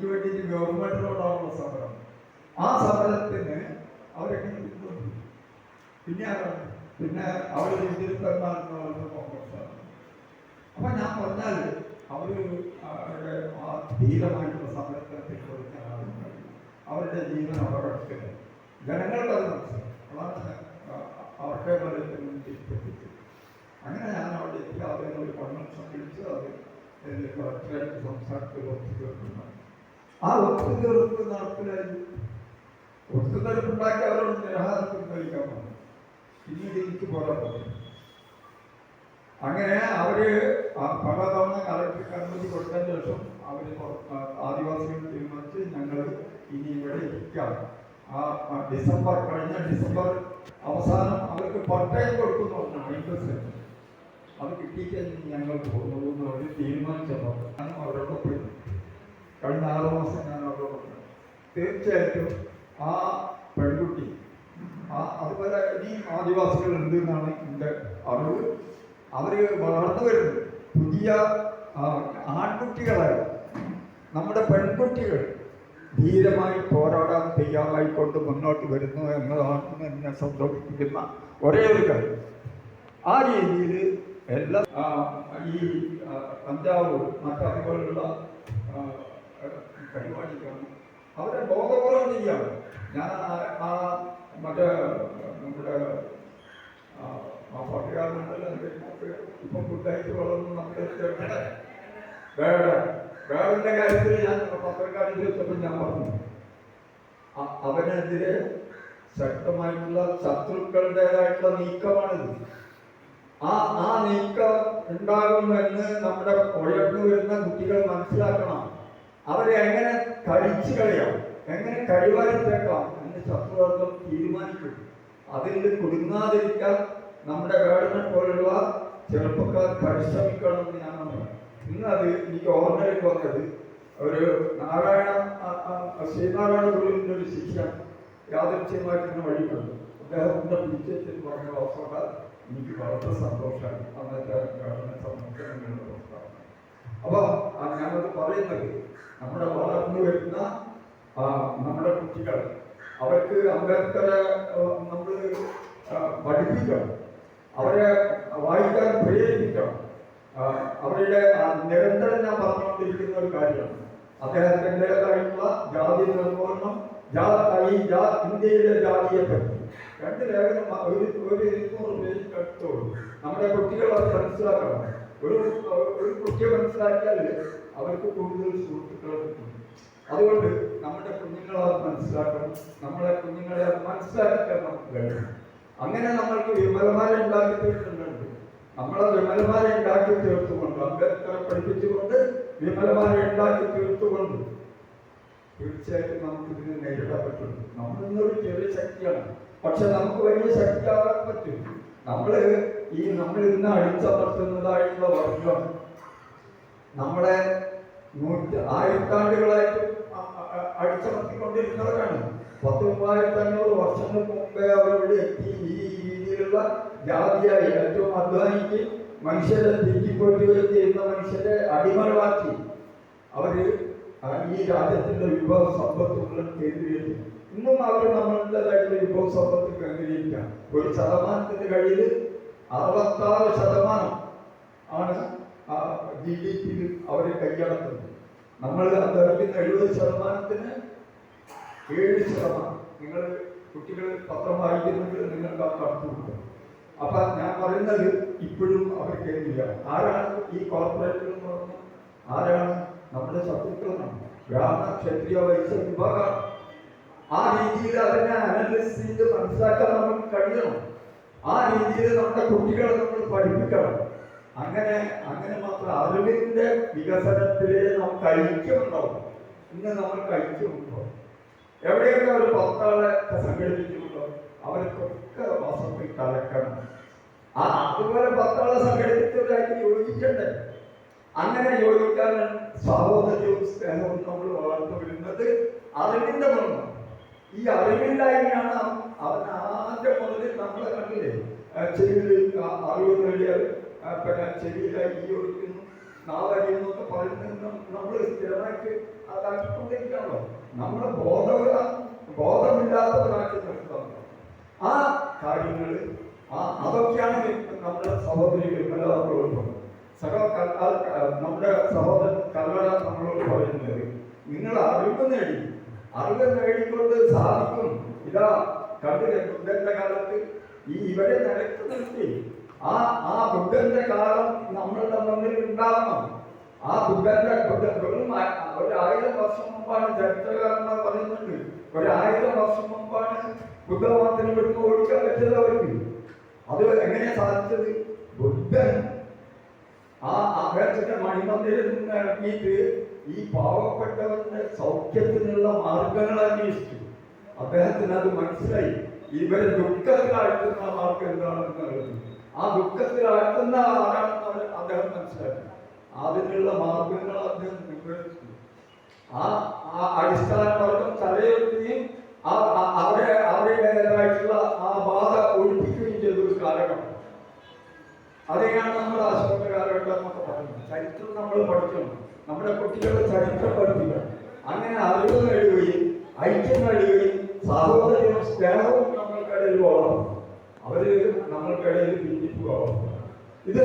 നീതിക്ക് വേണ്ടിയിട്ട് ഗവൺമെന്റിനോടാണുള്ള സമരം. ആ സമരത്തിന് പിന്തുണച്ചു പിന്നെ പിന്നെ അവർ ഇന്ത്യയിൽ പെരുമാറുന്ന കോൺഗ്രസ്സാണ് അപ്പൊ ഞാൻ പറഞ്ഞാൽ അവർ അവരുടെ ആ ധീരമായിട്ടുള്ള സമരത്തെ പിന്തുണയ്ക്കാൻ ആളുകൾ അവരുടെ ജീവൻ അപകടത്തിൽ ജനങ്ങളുടെ അത് അവരുടെ ഫലത്തിൽ അങ്ങനെ ഞാൻ അവിടെ എത്തി അവരെ ഒരു കൺവെൻഷൻ വിളിച്ച് അത് കളക്ടറായിട്ട് സംസ്ഥാനത്തിൽ ഒത്തുതീർക്കുന്നു ആ ഒത്തുതീർപ്പ് നടപ്പിലായി ഒത്തുതീർപ്പുണ്ടാക്കി അവരോട് നിരാഹാരത്തിൽ കഴിക്കാൻ പറഞ്ഞു. പിന്നീട് എനിക്ക് പോരാ പറ്റും. അങ്ങനെ അവർ പല പലതവണ കളക്ടർ കമ്മിറ്റി കൊടുത്തതിന് ശേഷം അവർ ആദിവാസികൾ തീരുമാനിച്ച് ഞങ്ങൾ ഇനി ഇവിടെ ഇരിക്കാം. ആ ഡിസംബർ കഴിഞ്ഞ ഡിസംബർ അവസാനം അവർക്ക് പട്ടയം കൊടുക്കുന്നു സെന്റ് അത് കിട്ടിയിട്ട് ഞങ്ങൾ പോകുന്നു എന്ന് അവർ തീരുമാനിച്ചപ്പോൾ അവരോട് പോയി. കഴിഞ്ഞ ആറ് മാസം ഞാൻ അവരോട് പറഞ്ഞു തീർച്ചയായിട്ടും ആ പെൺകുട്ടി ആ അതുപോലെ ഈ ആദിവാസികൾ ഉണ്ട് എന്നാണ് എന്റെ അറിവ്. അവർ വളർന്നു വരുന്നത് പുതിയ ആൺകുട്ടികളായി. നമ്മുടെ പെൺകുട്ടികൾ ധീരമായി പോരാടാൻ തയ്യാറായിക്കൊണ്ട് മുന്നോട്ട് വരുന്നു എന്നതാണ് എന്നെ സന്തോഷിപ്പിക്കുന്ന ഒരേ ഒരു കാര്യം. ആ രീതിയിൽ എല്ലാ ഈ കഞ്ചാവ് മറ്റതുപോലുള്ള പരിപാടിക്കാണ് അവരെ ബോധപൂർവം ചെയ്യാണ് ഞാൻ ആ- മറ്റേ നമ്മുടെ ആ, പാട്ടുകാരനുണ്ടല്ലോ ഇപ്പം ഫുഡായിട്ട് വളർന്നു നമ്മുടെ ചേട്ടൻ വേട കാര്യത്തിൽ ഞാൻ പത്രക്കാരി ചോദിച്ചപ്പോൾ ഞാൻ പറഞ്ഞു അവനെതിരെ ശക്തമായിട്ടുള്ള ശത്രുക്കളുടേതായിട്ടുള്ള നീക്കമാണിത്. ആ ആ നീക്കം ഉണ്ടാകുമെന്ന് നമ്മുടെ ഉയർന്നു വരുന്ന കുട്ടികൾ മനസ്സിലാക്കണം. അവരെ എങ്ങനെ കഴിച്ചു കളയാം എങ്ങനെ കഴിവാരിത്തേക്കാം എന്ന് ശത്രുവർഗം തീരുമാനിക്കും അതിൽ കുടുങ്ങാതിരിക്കാൻ നമ്മുടെ ഗവൺമെന്റ് പോലുള്ള ചെറുപ്പക്കാർ പരിശ്രമിക്കണം എന്ന് ഞാൻ പറഞ്ഞു ഇന്ന് അത് എനിക്ക് ഓർമ്മയിലേക്ക് വന്നത് ഒരു നാരായണ ശ്രീനാരായണ ഗുരുവിന്റെ ഒരു ശിഷ്യ യാദൃച്ഛ്യമായിട്ടിങ്ങനെ വഴി കണ്ടു അദ്ദേഹത്തിന്റെ വിജയത്തിൽ പറഞ്ഞ അവസ്ഥ എനിക്ക് വളരെ സന്തോഷമാണ് അന്നത്തെ അപ്പോൾ അപ്പൊ പറയുന്നത്. നമ്മുടെ വളർന്നു വരുന്ന നമ്മുടെ കുട്ടികൾ അവർക്ക് അംബേദ്കറെ നമ്മൾ പഠിപ്പിക്കണം. അവരെ വായിക്കാൻ പ്രേരിപ്പിക്കണം. അവരുടെ നിരന്തരം ഞാൻ പറഞ്ഞുകൊണ്ടിരിക്കുന്ന ഒരു കാര്യമാണ്. അദ്ദേഹത്തിന്റെതായിട്ടുള്ള ജാതി നിർമ്മാണം ഈ ഇന്ത്യയിലെ ജാതിയെ പറ്റി. രണ്ട് ലേഖനം ഒരു ഒരു ഇരുന്നൂറ് പേജ് എടുത്തോളൂ നമ്മുടെ കുട്ടികൾ അത് മനസ്സിലാക്കണം. ഒരു ഒരു കുട്ടിയെ മനസ്സിലാക്കിയാൽ അവർക്ക് കൂടുതൽ സുഹൃത്തുക്കളെ കിട്ടും അതുകൊണ്ട് നമ്മുടെ കുഞ്ഞുങ്ങളെ അത് മനസ്സിലാക്കണം. നമ്മളെ കുഞ്ഞുങ്ങളെ അത് മനസ്സിലാക്കാൻ നമുക്ക് കഴിയും അങ്ങനെ നമ്മൾക്ക് വിമലമാരെ ഉണ്ടാക്കി തീർക്കുന്നുണ്ട്. നമ്മളെ വിമലമാരെ ഉണ്ടാക്കി തീർത്തുകൊണ്ട് അംബേദ്കറെ പഠിപ്പിച്ചുകൊണ്ട് വിമലമാരെ ഉണ്ടാക്കി തീർത്തുകൊണ്ട് തീർച്ചയായിട്ടും നമുക്ക് ഇതിനെ നേരിടാൻ പറ്റും നമ്മൾ ഇന്നൊരു ചെറിയ ശക്തിയാണ്. പക്ഷെ നമുക്ക് വലിയ ശക്തിയാകാൻ പറ്റും. നമ്മൾ ഈ നമ്മൾ ഇന്ന് അടിച്ചമർത്തുന്നതായിട്ടുള്ള വർഗം നമ്മളെ നൂറ്റി ആയിരത്താണ്ടുകളായിട്ട് അടിച്ചമർത്തിക്കൊണ്ടിരുന്നവരാണ് പത്ത് മൂവായിരത്തി അഞ്ഞൂറ് വർഷങ്ങൾക്ക് മുമ്പേ അവരിവിടെ എത്തി ഈ രീതിയിലുള്ള ജാതിയായി ഏറ്റവും അധ്വാനിക്ക് മനുഷ്യരെ തിരിച്ചുപോറ്റുകയും ചെയ്യുന്ന മനുഷ്യരെ അടിമകളാക്കി. അവർ ഈ രാജ്യത്തിന്റെ വിഭവ സമ്പത്തുകൾ കേന്ദ്രീകരിക്കും ഇന്നും അവർ നമ്മളുടേതായിട്ടുള്ള വിഭവ സമ്പത്ത് കേന്ദ്രീകരിക്കാം. ഒരു ശതമാനത്തിന്റെ കയ്യിൽ അറുപത്താറ് ശതമാനം ആണ് ജി ഡി പിയിൽ അവരെ കൈയടക്കുന്നു. നമ്മൾ അദ്ദേഹത്തിന് എഴുപത് ശതമാനത്തിന് ഏഴ് ശതമാനം. നിങ്ങൾ കുട്ടികൾ പത്രം വായിക്കുന്നുണ്ട് നിങ്ങൾക്ക് ആ കടത്തുണ്ട് അപ്പൊ ഞാൻ പറയുന്നത് ഇപ്പോഴും അവർ കേൾക്കില്ല. ആരാണ് ഈ കോർപ്പറേറ്റുകൾ എന്ന് പറഞ്ഞാൽ? ആരാണ്? നമ്മുടെ ശത്രുക്കളാണ്. ബ്രാഹ്മണ ക്ഷത്രിയ വൈശ്യ വിഭാഗമാണ് ആ രീതിയിൽ അതിനെ അനലിസ്റ്റ് ചെയ്ത് മനസ്സിലാക്കാൻ നമുക്ക് കഴിയണം. ആ രീതിയിൽ നമ്മുടെ കുട്ടികളെ നമ്മൾ പഠിപ്പിക്കണം. അങ്ങനെ അങ്ങനെ മാത്രം അറിവിന്റെ വികസനത്തിലേ നമുക്ക് ഐക്യമുണ്ടാവും ഇന്ന് നമ്മൾ ഐക്യമുണ്ടോ എവിടെയൊക്കെ ഒരു പത്താളെ സംഘടിപ്പിച്ചിട്ടുണ്ടോ അവർക്കൊക്കെ വാസത്തിൽ കലക്കണം. ആ അതുപോലെ പത്താളെ സംഘടിപ്പിച്ചതായിട്ട് യോജിക്കണ്ടേ? അങ്ങനെ യോജിക്കാൻ സഹോദര്യവും സ്നേഹവും നമ്മൾ വളർന്നു വരുന്നത് അറിവിന്റെ മണ്ണ് ഈ അറിവില്ലായ്മയാണ് അവൻ ആദ്യം മുതൽ നമ്മളെ കണ്ടില്ലേ? ചെവിയിൽ അറിവ് നേടിയാൽ പിന്നെ ചെവിയിലെ ഈ പറയുന്നത് നമ്മൾ സ്ഥിരമായിട്ട് അതാക്കിക്കൊണ്ടിരിക്കണല്ലോ നമ്മുടെ ബോധ ബോധമില്ലാത്തവരാക്കി നിർത്തുന്നത് ആ കാര്യങ്ങൾ ആ അതൊക്കെയാണ് നമ്മുടെ സഹോദരി വിമല നമ്മുടെ സഹോദരൻ കല്ലട നമ്മളോട് പറയുന്നത് നിങ്ങൾ അറിവ് നേടി അറിവ് നേടിക്കൊണ്ട് സാധിക്കും ഇതാ കണ്ടില്ലേ ബുദ്ധന്റെ കാലത്ത് ഈ ഇവരെ നിരക്ക് നിർത്തി ആ ആ ബുദ്ധന്റെ കാലം നമ്മളുടെ മുന്നിൽ ഉണ്ടാകണം ആ ബുദ്ധന്റെ ബുദ്ധ- വെറും ഒരായിരം വർഷം മുമ്പാണ് ചരിത്രകാരന്മാർ പറയുന്നുണ്ട് ഒരായിരം വർഷം മുമ്പാണ് ബുദ്ധമതത്തിന് വിടുന്ന ഓടിക്കാൻ പറ്റിയത് അവർക്ക് അത് എങ്ങനെയാ സാധിച്ചത്? ബുദ്ധൻ ആ അദ്ദേഹത്തിന്റെ മണിമന്ദിരിൽ നിന്ന് ഇറങ്ങിയിട്ട് ഈ പാവപ്പെട്ടവന്റെ സൗഖ്യത്തിനുള്ള മാർഗങ്ങൾ അന്വേഷിച്ചു. അദ്ദേഹത്തിന് അത് മനസ്സിലായി. ഇവരെ ദുഃഖത്തിലാഴ്ത്തുന്ന മാർഗം എന്താണെന്നുള്ളത് ആ ദുഃഖത്തിലാഴ്ത്തുന്ന ആരാണെന്ന് അവർ അദ്ദേഹം മനസ്സിലാക്കി. അതിനുള്ള മാർഗങ്ങൾ അദ്ദേഹം നിർവഹിച്ചു ആ ആ അടിസ്ഥാന വർഗം ആ- അവരെ അവരുടേതായിട്ടുള്ള ആ ബാധ ഒഴിപ്പിക്കുകയും ചെയ്ത ഒരു കാലഘട്ടം. അതെയാണ് നമ്മൾ അശോക കാലഘട്ടം എന്നൊക്കെ പറയുന്നത്. ചരിത്രം നമ്മൾ പഠിക്കണം. നമ്മുടെ കുട്ടികളെ ചരിത്രം പഠിപ്പിക്കണം. അങ്ങനെ അറിവ് നേടുകയും ഐക്യം നേടുകയും സഹോദരവും സ്നേഹവും നമ്മൾക്കിടയിൽ വളരണം അവർ നമ്മൾക്കിടയിൽ ഭിന്നിക്കുക ഇത്